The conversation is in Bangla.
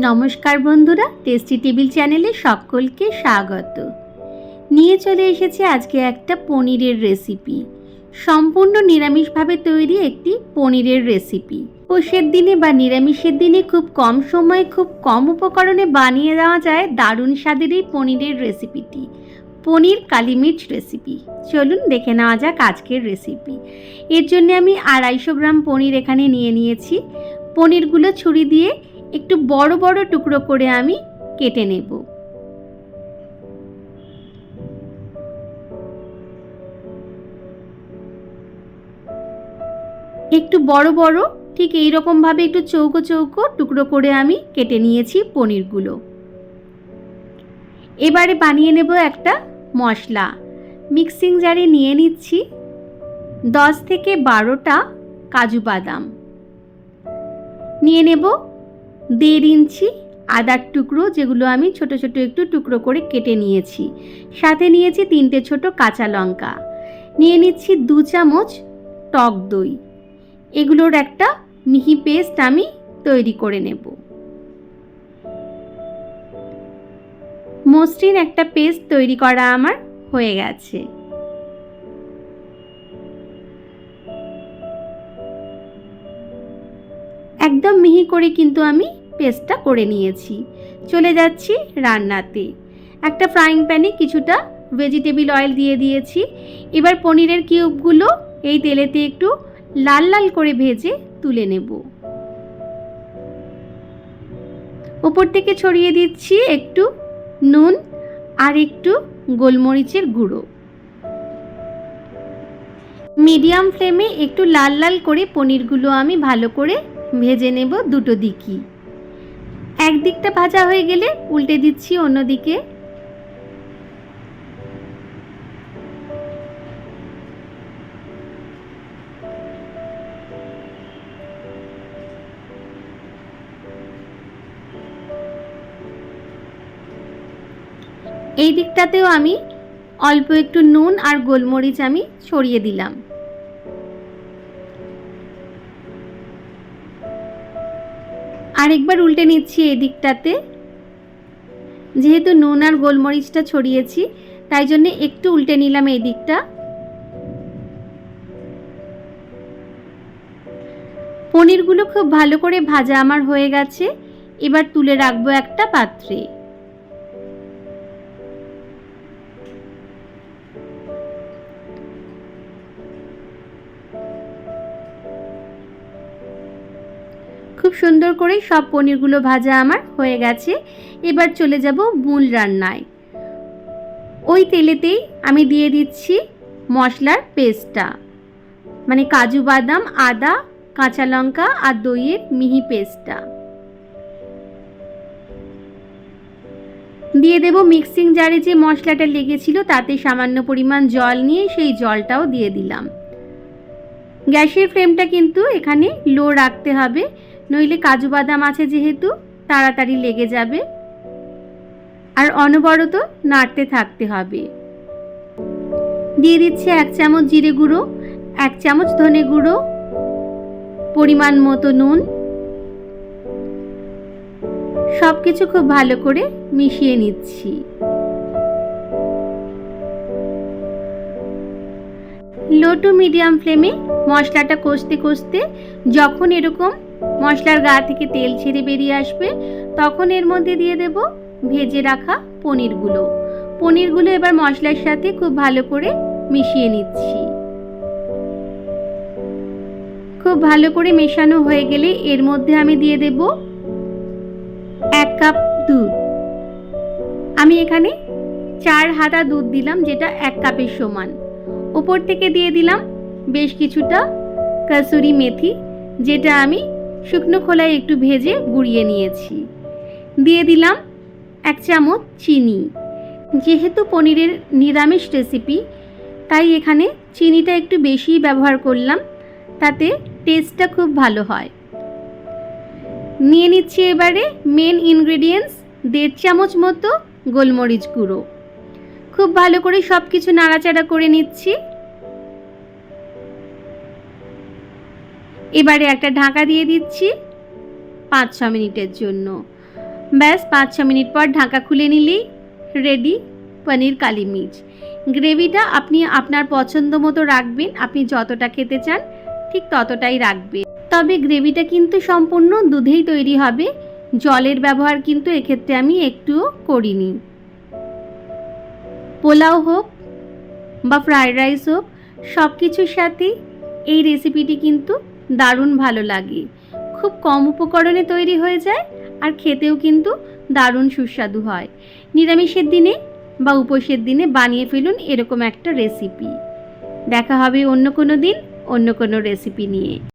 নমস্কার বন্ধুরা টেস্টি টেবিল চ্যানেলে সকলকে স্বাগত। নিয়ে চলে এসেছে আজকে একটা পনিরের রেসিপি সম্পূর্ণ নিরামিষভাবে তৈরি একটি পনিরের রেসিপি পোষের দিনে বা নিরামিষের দিনে খুব কম সময়ে, খুব কম উপকরণে বানিয়ে দেওয়া যায় দারুণ স্বাদের এই পনিরের রেসিপিটি পনির কালি মির্চ রেসিপি চলুন দেখে নেওয়া যাক আজকের রেসিপি এর জন্য আমি আড়াইশো গ্রাম পনির এখানে নিয়ে নিয়েছি। পনিরগুলো ছুরি দিয়ে একটু বড় বড় টুকরো করে আমি কেটে নেব। একটু বড় বড়, ঠিক এই ভাবে একটু চৌকো চৌকো টুকরো করে আমি কেটে নিয়েছি পনিরগুলো। এবারে বানিয়ে নেব একটা মশলা। মিক্সিং জারে নিয়ে নিচ্ছি দশ থেকে বারোটা কাজু বাদাম। নিয়ে নেব দেড় ইঞ্চি আদার টুকরো যেগুলো আমি ছোট ছোট একটু টুকরো করে কেটে নিয়েছি। সাথে নিয়েছি তিনটে ছোট কাঁচা লঙ্কা। নিয়ে নিচ্ছি দু চামচ টক দই। এগুলোর একটা মিহি পেস্ট আমি তৈরি করে নেব। মসৃণ একটা পেস্ট তৈরি করা আমার হয়ে গেছে। একদম মিহি করে কিন্তু আমি পেস্টটা করে নিয়েছি। চলে যাচ্ছি রান্নাতে। একটা ফ্রাইং প্যানে কিছুটা ভেজিটেবিল অয়েল দিয়ে দিয়েছি। এবার পনিরের কিউবগুলো এই তেলেতে একটু লাল লাল করে ভেজে তুলে নেব। ওপর থেকে ছড়িয়ে দিচ্ছি একটু নুন আর একটু গোলমরিচের গুঁড়ো। মিডিয়াম ফ্লেমে একটু লাল লাল করে পনিরগুলো আমি ভালো করে ভেজে নেব দুটো দিকই। একদিকটা ভাজা হয়ে গেলে উল্টে দিচ্ছি অন্যদিকে। এই দিকটাতেও আমি অল্প একটু নুন আর গোলমরিচ আমি ছড়িয়ে দিলাম। আরেকবার উল্টে নিচ্ছি এই দিকটাতে। যেহেতু নুন আর গোলমরিচটা ছড়িয়েছি, তাই জন্য একটু উল্টে নিলাম এই দিকটা। পনিরগুলো খুব ভালো করে ভাজা আমার হয়ে গেছে। এবার তুলে রাখব একটা পাত্রে। খুব সুন্দর করে সব পনিরগুলো ভাজা আমার হয়ে গেছে। এবার চলে যাব মূল রান্নায়। ওই তেলেতেই আমি দিয়ে দিচ্ছি মশলার পেস্টটা। মানে কাজু বাদাম, আদা, কাঁচা লঙ্কা আর দইয়ের মিহি পেস্টটা। দিয়ে দেব মিক্সিং জারে যে মশলাটা লেগেছিল তাতে সামান্য পরিমাণ জল নিয়ে সেই জলটাও দিয়ে দিলাম। গ্যাসের ফ্লেমটা কিন্তু এখানে লো রাখতে হবে। নইলে কাজু বাদাম আছে যেহেতু, তাড়াতাড়ি লেগে যাবে। আর অনবরত নাড়তে থাকতে হবে। দিয়ে দিচ্ছে এক চামচ জিরে গুঁড়ো, এক চামচ ধনে গুঁড়ো, পরিমাণ মতো নুন। সব কিছু খুব ভালো করে মিশিয়ে নিচ্ছি। লো টু মিডিয়াম ফ্লেমে মশলাটা কষতে কষতে যখন এরকম মশলার গা থেকে তেল ছেড়ে বেরিয়ে আসবে। তখন এর মধ্যে দিয়ে দেব ভেজে রাখা পনিরগুলো। পনিরগুলো এবার মশলার সাথে খুব ভালো করে মিশিয়ে নিচ্ছি। খুব ভালো করে মেশানো হয়ে গেলে এর মধ্যে আমি দিয়ে দেব এক কাপ দুধ। আমি এখানে চার হাতা দুধ দিলাম যেটা এক কাপের সমান। ওপর থেকে দিয়ে দিলাম বেশ কিছুটা কাসুরি মেথি, যেটা আমি শুকনো খোলায় একটু ভেজে গুঁড়িয়ে নিয়েছি। দিয়ে দিলাম এক চামচ চিনি। যেহেতু পনিরের নিরামিষ রেসিপি, তাই এখানে চিনিটা একটু বেশিই ব্যবহার করলাম, তাতে টেস্টটা খুব ভালো হয়। নিয়ে নিচ্ছি এবারে মেন ইনগ্রেডিয়েন্টস দেড় চামচ মতো গোলমরিচ গুঁড়ো। খুব ভালো করে সব কিছু নাড়াচাড়া করে নিচ্ছি। এবারে একটা ঢাকা দিয়ে দিচ্ছি পাঁচ ছ মিনিটের জন্য। ব্যাস, পাঁচ ছ মিনিট পর ঢাকা খুলে নিলেই রেডি পনির, কালি মির্চ। গ্রেভিটা আপনি আপনার পছন্দ মতো রাখবেন। আপনি যতটা খেতে চান, ঠিক ততটাই রাখবেন। তবে গ্রেভিটা কিন্তু সম্পূর্ণ দুধেই তৈরি হবে। জলের ব্যবহার কিন্তু এক্ষেত্রে আমি একটুও করিনি। পোলাও হোক বা ফ্রায়েড রাইস হোক সব কিছুর সাথে এই রেসিপিটি কিন্তু দারুণ ভালো লাগে। খুব কম উপকরণে তৈরি হয়ে যায় আর খেতেও কিন্তু দারুণ সুস্বাদু হয়। নিরামিষের দিনে বা উপোসের দিনে বানিয়ে ফেলুন এরকম একটা রেসিপি দেখা হবে অন্য কোনো দিন, অন্য কোনো রেসিপি নিয়ে।